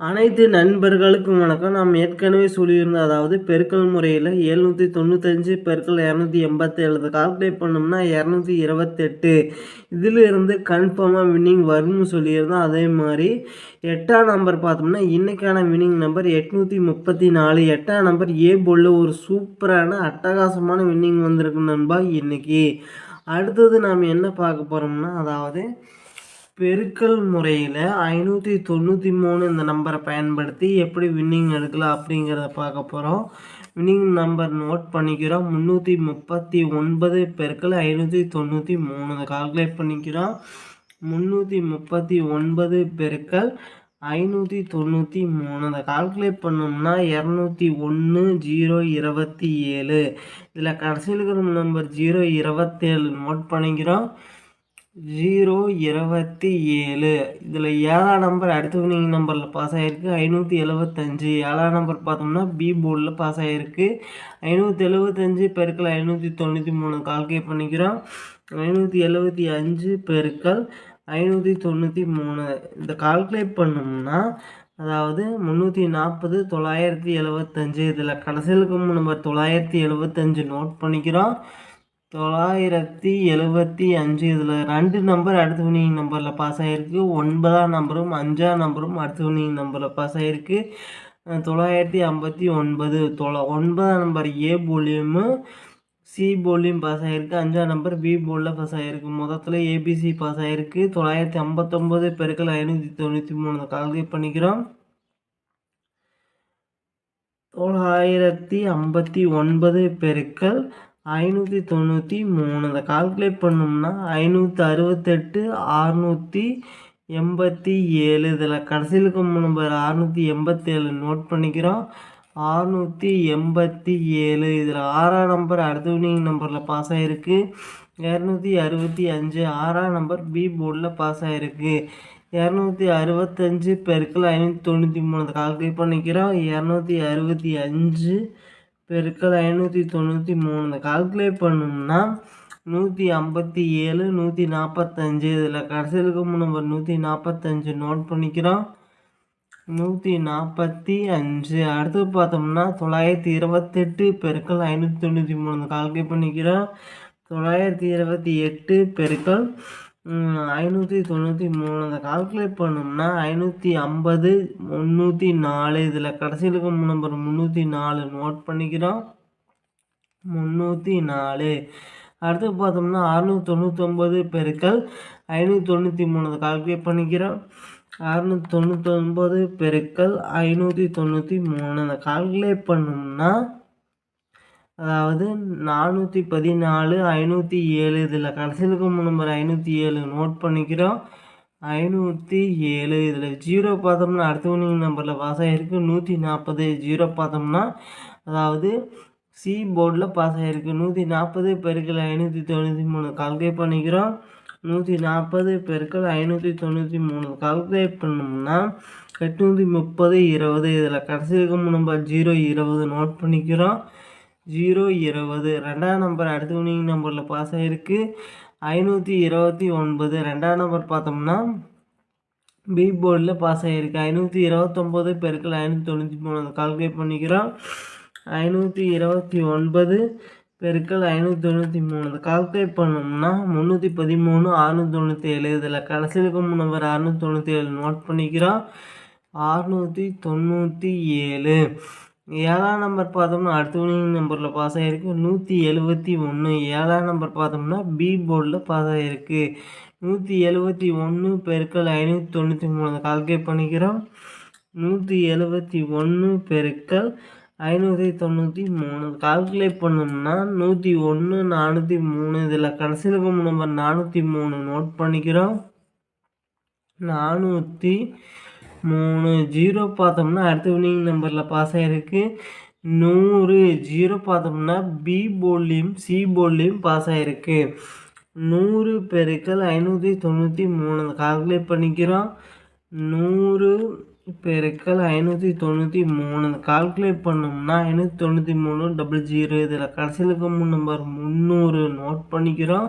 அனைத்து நண்பர்களுக்கும் வணக்கம். நாம் ஏற்கனவே சொல்லியிருந்தோம் அதாவது பெருக்கல் முறையில் எழுநூற்றி தொண்ணூத்தஞ்சு பெருக்கல் இரநூத்தி எண்பத்தேழு கால்குலேட் பண்ணோம்னா இரநூத்தி இருபத்தெட்டு. இதிலிருந்து கன்ஃபார்மாக வின்னிங் வரும்னு சொல்லியிருந்தோம் அதே மாதிரி எட்டாம் நம்பர் பார்த்தோம்னா இன்றைக்கான வின்னிங் நம்பர் எட்நூற்றி முப்பத்தி நாலு. எட்டாம் நம்பர் ஏ போலில் ஒரு சூப்பரான அட்டகாசமான வின்னிங் வந்திருக்கு நண்பா இன்றைக்கி அடுத்தது நாம் என்ன பார்க்க போகிறோம்னா அதாவது பெருக்கல் முறையில் ஐநூற்றி தொண்ணூற்றி மூணு இந்த நம்பரை பயன்படுத்தி எப்படி வின்னிங் எடுக்கலாம் அப்படிங்கிறத பார்க்க போகிறோம் வின்னிங் நம்பர் நோட் பண்ணிக்கிறோம். முந்நூற்றி முப்பத்தி ஒன்பது பெருக்கல் ஐநூற்றி தொண்ணூற்றி மூணு. அதை கால்குலேட் பண்ணிக்கிறோம். முந்நூற்றி முப்பத்தி ஒன்பது பெருக்கல் ஐநூற்றி தொண்ணூற்றி மூணு. அதை கால்குலேட் பண்ணோம்னா இரநூத்தி ஒன்று ஜீரோ இருபத்தி ஏழு. இதில் கடைசியில் இருக்கிற நம்பர் ஜீரோ இருபத்தேழு நோட் பண்ணிக்கிறோம். ஜீரோ இருபத்தி ஏழு. இதில் ஏழாம் நம்பர் அடுத்த வினிங் நம்பரில் பாஸ் ஆகிருக்கு ஐநூற்றி எழுபத்தஞ்சு ஏழாம் நம்பர் பார்த்தோம்னா பி போர்டில் பாஸ் ஆகிருக்கு ஐநூற்றி எழுபத்தஞ்சு பெருக்கள் ஐநூற்றி தொண்ணூற்றி மூணு கால்குலேட் பண்ணிக்கிறோம். ஐநூற்றி எழுபத்தி அஞ்சு பெருக்கள் ஐநூற்றி தொண்ணூற்றி மூணு. இந்த கால்குலேட் பண்ணோம்னா அதாவது முந்நூற்றி நாற்பது தொள்ளாயிரத்தி எழுபத்தஞ்சு இதில் கடைசியில் நம்பர் தொள்ளாயிரத்தி எழுபத்தஞ்சு நோட் பண்ணிக்கிறோம். தொள்ளாயிரத்தி எழுபத்தி அஞ்சு இதில் ரெண்டு நம்பர் அடுத்த வினிங் நம்பரில் பாஸ் ஆகிருக்கு ஒன்பதாம் நம்பரும் அஞ்சாம் நம்பரும் அடுத்த வினிங் நம்பரில் பாஸ் ஆகிருக்கு தொள்ளாயிரத்தி ஐம்பத்தி ஒன்பது தொள்ள ஒன்பதாம் நம்பர் ஏ போலியும் சி போலியும் பாஸ் ஆகிருக்கு அஞ்சாம் நம்பர் பி போலில் பாஸ் ஆகிருக்கு மொத்தத்தில் ஏபிசி பாஸ் ஆகிருக்கு தொள்ளாயிரத்தி ஐம்பத்தொம்போது பெருக்கள் ஐநூற்றி தொண்ணூற்றி மூணு கால்குலேட் பண்ணிக்கிறோம். தொள்ளாயிரத்தி ஐம்பத்தி ஒன்பது பெருக்கள் ஐநூற்றி தொண்ணூற்றி மூணு. அதை கால்குலேட் பண்ணோம்னா ஐநூற்றி அறுபத்தெட்டு ஆறுநூற்றி எண்பத்தி ஏழு. இதில் கடைசியில் இருக்கும் நம்பர் அறுநூற்றி எண்பத்தேழு நோட் பண்ணிக்கிறோம். ஆறுநூற்றி எண்பத்தி ஏழு. இதில் ஆறாம் நம்பர் அடுத்த வினிங் நம்பரில் பாஸ் ஆகிருக்கு இரநூத்தி அறுபத்தி அஞ்சு ஆறாம் நம்பர் பி போர்டில் பாஸ் ஆகிருக்கு இரநூத்தி அறுபத்தஞ்சு பெருக்கள் ஐநூற்றி தொண்ணூற்றி மூணு. கால்குலேட் பண்ணிக்கிறோம். இரநூத்தி அறுபத்தி அஞ்சு பெருக்கல் ஐநூற்றி தொண்ணூற்றி மூணு. கால்குலேட் பண்ணோம்னா நூற்றி ஐம்பத்தி ஏழு நூற்றி நாற்பத்தஞ்சு இதில் கடைசியில் நம்பர் நூற்றி நாற்பத்தஞ்சு நோட் பண்ணிக்கிறோம். நூற்றி நாற்பத்தி அஞ்சு அடுத்து பார்த்தோம்னா தொள்ளாயிரத்தி இருபத்தெட்டு பெருக்கல் ஐநூற்றி தொண்ணூற்றி மூணு. கால்குலேட் பண்ணிக்கிறோம். தொள்ளாயிரத்தி இருபத்தி எட்டு பெருக்கல் ஐநூற்றி தொண்ணூற்றி மூணு. அதை கால்குலேட் பண்ணோம்னா ஐநூற்றி ஐம்பது முந்நூற்றி நாலு. இதில் கடைசியில் இருக்கும் நம்பர் முந்நூற்றி நாலு. நோட் பண்ணிக்கிறோம். முந்நூற்றி நாலு. அடுத்து பார்த்தோம்னா அறுநூற்றி தொண்ணூற்றொம்பது பெருக்கள் ஐநூற்றி தொண்ணூற்றி மூணு. அதை கால்குலேட் பண்ணிக்கிறோம். அறுநூற்றி தொண்ணூற்றொம்பது பெருக்கள் ஐநூற்றி தொண்ணூற்றி மூணு. அதை கால்குலேட் பண்ணோம்னா அதாவது நானூற்றி பதினாலு ஐநூற்றி ஏழு இதில் கடைசியில் இருக்கும் நம்பர் ஐநூற்றி ஏழு. நோட் பண்ணிக்கிறோம். ஐநூற்றி ஏழு இதில் ஜீரோ பார்த்தோம்னா அடுத்த வினிங் நம்பரில் பாஸ் ஆகிருக்கு நூற்றி நாற்பது ஜீரோ பார்த்தோம்னா அதாவது சி போர்டில் பாஸ் ஆகிருக்கு நூற்றி நாற்பது பெருக்கள் ஐநூற்றி தொண்ணூற்றி மூணு. கால்குலேட் பண்ணிக்கிறோம். நூற்றி நாற்பது பெருக்கள் ஐநூற்றி தொண்ணூற்றி மூணு. கால்குலேட் பண்ணோம்னா எட்நூற்றி முப்பது இருபது இதில் கடைசி இருக்கும் நம்பர் ஜீரோ இருபது. நோட் பண்ணிக்கிறோம். ஜீரோ இருபது. ரெண்டாம் நம்பர் அடுத்த வினிங் நம்பரில் பாஸ் ஆகிருக்கு ஐநூற்றி இருபத்தி ஒன்பது. ரெண்டாம் நம்பர் பார்த்தோம்னா பி போர்டில் பாஸ் ஆகிருக்கு ஐநூற்றி இருபத்தொம்போது பெருக்கள் ஐநூற்றி தொண்ணூற்றி மூணு. கால்குலேட் பண்ணிக்கிறோம். ஐநூற்றி இருபத்தி ஒன்பது பெருக்கள் ஐநூற்றி தொண்ணூற்றி மூணு. கால்குலேட் பண்ணோம்னா முந்நூற்றி பதிமூணு அறுநூற்றி தொண்ணூற்றி ஏழு. இதில் கடைசியில் இருக்கும் நம்பர் அறுநூற்றி தொண்ணூற்றி ஏழு நோட் பண்ணிக்கிறோம். அறுநூற்றி தொண்ணூற்றி ஏழு. ஏழாம் நம்பர் பார்த்தோம்னா அடுத்த வினிங் நம்பரில் பாஸ் ஆகிருக்கு நூற்றி எழுபத்தி ஒன்று ஏழாம் நம்பர் பார்த்தோம்னா பி போர்டில் பாஸ் ஆகிருக்கு நூற்றி எழுபத்தி ஒன்று பெருக்கள் ஐநூற்றி தொண்ணூற்றி மூணு கால்குலேட் பண்ணிக்கிறோம். நூற்றி எழுபத்தி ஒன்று பெருக்கள் ஐநூற்றி தொண்ணூற்றி மூணு. கால்குலேட் பண்ணோம்னா நூற்றி ஒன்று நானூற்றி மூணு. இதில் கடைசியில் நம்பர் நானூற்றி மூணு நோட் பண்ணிக்கிறோம். நானூற்றி மூணு ஜீரோ பார்த்தோம்னா அடுத்த வினிங் நம்பரில் பாஸ் ஆகிருக்கு நூறு ஜீரோ பார்த்தோம்னா பி போர்ட்லேயும் சி போல்லையும் பாஸ் ஆகிருக்கு நூறு பெருக்கள் ஐநூற்றி தொண்ணூற்றி மூணு. கால்குலேட் பண்ணிக்கிறோம். நூறு பெருக்கள் ஐநூற்றி தொண்ணூற்றி மூணு. கால்குலேட் பண்ணோம்னா ஐநூற்றி தொண்ணூற்றி மூணு டபுள் ஜீரோ இதில் கடைசியில் இருக்கும் நம்பர் முந்நூறு. நோட் பண்ணிக்கிறோம்.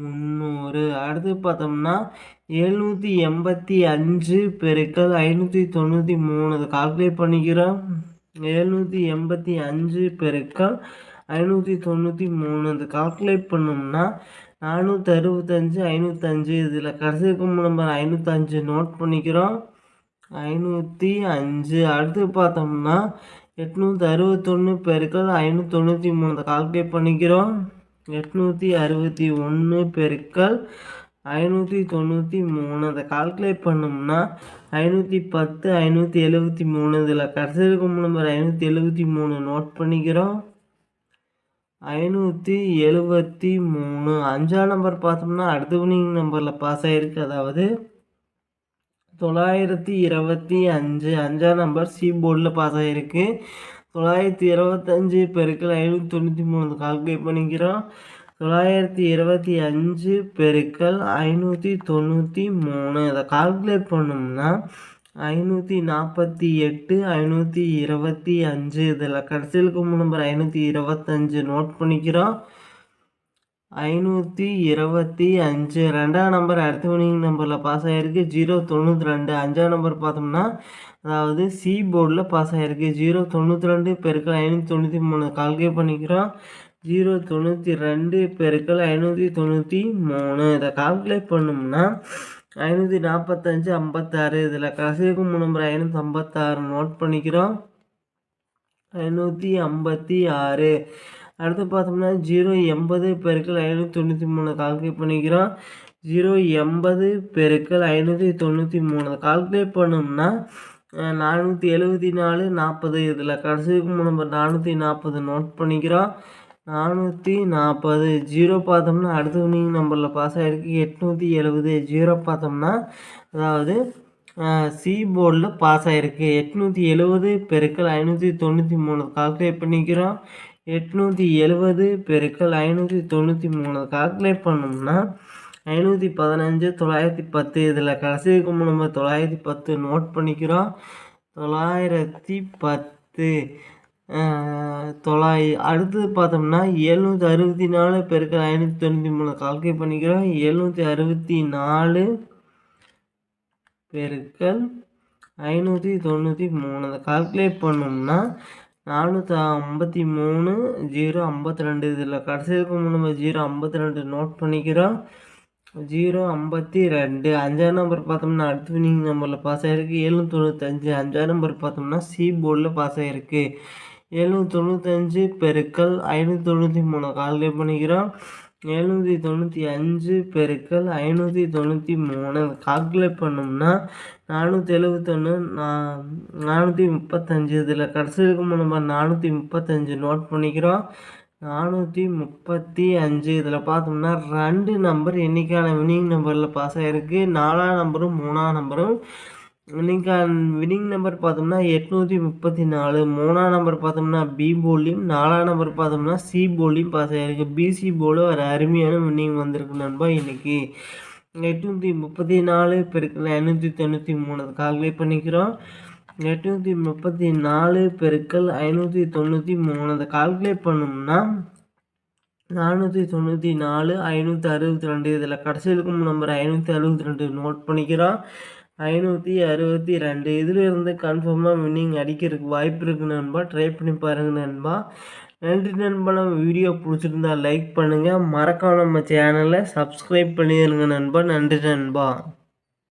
முந்நூறு. அடுத்து பார்த்தோம்னா எழுநூற்றி எண்பத்தி அஞ்சு பெருக்கள் ஐநூற்றி தொண்ணூற்றி மூணு. அதை கால்குலேட் பண்ணிக்கிறோம். எழுநூற்றி எண்பத்தி அஞ்சு பெருக்கள் ஐநூற்றி தொண்ணூற்றி மூணு. அதை கால்குலேட் பண்ணோம்னா நானூற்றி அறுபத்தஞ்சு ஐநூற்றஞ்சு இதில் கடைசி இருக்கும் நம்பர் ஐநூற்றஞ்சு நோட் பண்ணிக்கிறோம். ஐநூற்றி அஞ்சு. அடுத்து பார்த்தோம்னா எட்நூற்றி அறுபத்தொன்று பெருக்கள் ஐநூற்றி தொண்ணூற்றி மூணு. கால்குலேட் பண்ணிக்கிறோம். எட்நூற்றி அறுபத்தி ஒன்று பெருக்கள் ஐநூற்றி தொண்ணூற்றி மூணு. அதை கால்குலேட் பண்ணோம்னா ஐநூற்றி பத்து ஐநூற்றி எழுபத்தி மூணு. இதில் கடைசி இருக்கும் நம்பர் ஐநூற்றி எழுபத்தி மூணு நோட் பண்ணிக்கிறோம். ஐநூற்றி எழுபத்தி மூணு. அஞ்சாம் நம்பர் பார்த்தோம்னா அடுத்த வினிங் நம்பரில் பாஸ் ஆகிருக்கு அதாவது தொள்ளாயிரத்தி இருபத்தி அஞ்சு. அஞ்சாம் நம்பர் சி போர்டில் பாஸ் ஆகிருக்கு தொள்ளாயிரத்தி இருபத்தஞ்சி பெருக்கள் ஐநூற்றி தொண்ணூற்றி மூணு கால்குலேட் பண்ணிக்கிறோம். தொள்ளாயிரத்தி இருபத்தி அஞ்சு பெருக்கள் ஐநூற்றி தொண்ணூற்றி மூணு. அதை கால்குலேட் பண்ணோம்னா ஐநூற்றி நாற்பத்தி எட்டு ஐநூற்றி இருபத்தி அஞ்சு. இதில் கடைசியில் நம்பர் ஐநூற்றி இருபத்தஞ்சு நோட் பண்ணிக்கிறோம். ஐநூற்றி இருபத்தி அஞ்சு. ரெண்டாம் நம்பர் அடுத்த வினிங் நம்பரில் பாஸ் ஆகிருக்கு ஜீரோ தொண்ணூற்றி ரெண்டு. அஞ்சாம் நம்பர் பார்த்தோம்னா அதாவது சி போர்டில் பாஸ் ஆகிருக்கு ஜீரோ தொண்ணூற்றி ரெண்டு பெருக்கள் ஐநூற்றி தொண்ணூற்றி மூணு. கால்குலேட் பண்ணிக்கிறோம். ஜீரோ தொண்ணூற்றி ரெண்டு பெருக்கள் ஐநூற்றி தொண்ணூற்றி மூணு. இதை கால்குலேட் பண்ணோம்னா ஐநூற்றி நாற்பத்தஞ்சு ஐம்பத்தாறு. இதில் கடைசிக்கும் நம்பர் ஐநூற்றி ஐம்பத்தாறு நோட் பண்ணிக்கிறோம். ஐநூற்றி ஐம்பத்தி ஆறு. அடுத்து பார்த்தோம்னா ஜீரோ எண்பது பெருக்கள் ஐநூற்றி தொண்ணூற்றி மூணு கால்குலேட் பண்ணிக்கிறோம். ஜீரோ எண்பது பெருக்கள் ஐநூற்றி தொண்ணூற்றி மூணு. கால்குலேட் பண்ணோம்னா நானூற்றி எழுபத்தி நாலு நாற்பது இதில் கடைசிக்கு நம்பர் நானூற்றி நாற்பது நோட் பண்ணிக்கிறோம். நானூற்றி நாற்பது ஜீரோ பார்த்தோம்னா அடுத்த வினிங் நம்பரில் பாஸ் ஆகிருக்கு எட்நூற்றி எழுபது ஜீரோ பார்த்தோம்னா அதாவது சி போர்டில் பாஸ் ஆகிருக்கு எட்நூற்றி எழுபது பெருக்கள் ஐநூற்றி தொண்ணூற்றி மூணு. கால்குலேட் பண்ணிக்கிறோம். எட்நூற்றி எழுபது பெருக்கள் ஐநூற்றி தொண்ணூற்றி மூணு. கால்குலேட் பண்ணோம்னா ஐநூற்றி பதினஞ்சு தொள்ளாயிரத்தி பத்து. இதில் கடைசி இருக்கும் நம்ம தொள்ளாயிரத்தி பத்து. நோட் பண்ணிக்கிறோம். தொள்ளாயிரத்தி பத்து. தொள்ளாயி அடுத்தது பார்த்தோம்னா எழுநூற்றி அறுபத்தி நாலு பெருக்கள் ஐநூற்றி தொண்ணூற்றி மூணு. கால்குலேட் பண்ணிக்கிறோம். எழுநூற்றி அறுபத்தி நாலு பெருக்கள் ஐநூற்றி தொண்ணூற்றி மூணு. அதை கால்குலேட் பண்ணோம்னா நானூற்றி ஐம்பத்தி மூணு ஜீரோ ஐம்பத்தி ரெண்டு இதில் கடைசி இருக்கும் நம்ம ஜீரோ ஐம்பத்தி ரெண்டு நோட் பண்ணிக்கிறோம். ஜீரோ ஐம்பத்தி ரெண்டு அஞ்சாம் நம்பர் பார்த்தோம்னா அடுத்த வினிங் நம்பரில் பாஸ் ஆகிருக்கு எழுநூற்றி தொண்ணூத்தஞ்சு அஞ்சாம் நம்பர் பார்த்தோம்னா சி போர்டில் பாஸ் ஆகிருக்கு எழுநூற்றி தொண்ணூத்தஞ்சு பெருக்கள் ஐநூற்றி தொண்ணூற்றி மூணு. கால்குலேட் பண்ணிக்கிறோம். எழுநூற்றி தொண்ணூற்றி அஞ்சு பெருக்கள் ஐநூற்றி தொண்ணூற்றி மூணு. கால்குலேட் பண்ணோம்னா நானூற்றி எழுபத்தொன்று நா நானூற்றி முப்பத்தஞ்சு. இதில் கடைசி இருக்கும் நம்ம நானூற்றி முப்பத்தஞ்சு நோட் பண்ணிக்கிறோம். நானூற்றி முப்பத்தி அஞ்சு. இதில் பார்த்தோம்னா ரெண்டு நம்பர் என்றைக்கான வினிங் நம்பரில் பாஸ் ஆகிருக்கு நாலாம் நம்பரும் மூணாம் நம்பரும் இன்றைக்கான வினிங் நம்பர் பார்த்தோம்னா எட்நூற்றி முப்பத்தி நாலு மூணாம் நம்பர் பார்த்தோம்னா பி போலியும் நாலாம் நம்பர் பார்த்தோம்னா சி போலியும் பாஸ் ஆகிருக்கு பிசி போலும் ஒரு அருமையான வின்னிங் வந்திருக்கு நண்பா இன்றைக்கி எட்நூற்றி முப்பத்தி நாலு பெருக்கில் ஐநூற்றி தொண்ணூற்றி மூணு கால்குலேட் பண்ணிக்கிறோம். எட்நூற்றி முப்பத்தி நாலு பெருக்கள் ஐநூற்றி தொண்ணூற்றி மூணு அதை கால்குலேட் பண்ணோம்னா நானூற்றி தொண்ணூற்றி நாலு ஐநூற்றி அறுபத்தி ரெண்டு இதில் கடைசி இருக்கும் நம்பர் ஐநூற்றி அறுபத்தி ரெண்டு நோட் பண்ணிக்கிறோம். ஐநூற்றி அறுபத்தி ரெண்டு. இதில் இருந்து கன்ஃபார்மாக வின்னிங் அடிக்கிறதுக்கு வாய்ப்பு இருக்குது நண்பா. ட்ரை பண்ணி பாருங்கள் நண்பா. நன்றி நண்பா. நம்ம வீடியோ பிடிச்சிருந்தா லைக் பண்ணுங்கள் மறக்காம நம்ம சேனலை சப்ஸ்கிரைப் பண்ணிடுங்க நண்பா. நன்றி நண்பா.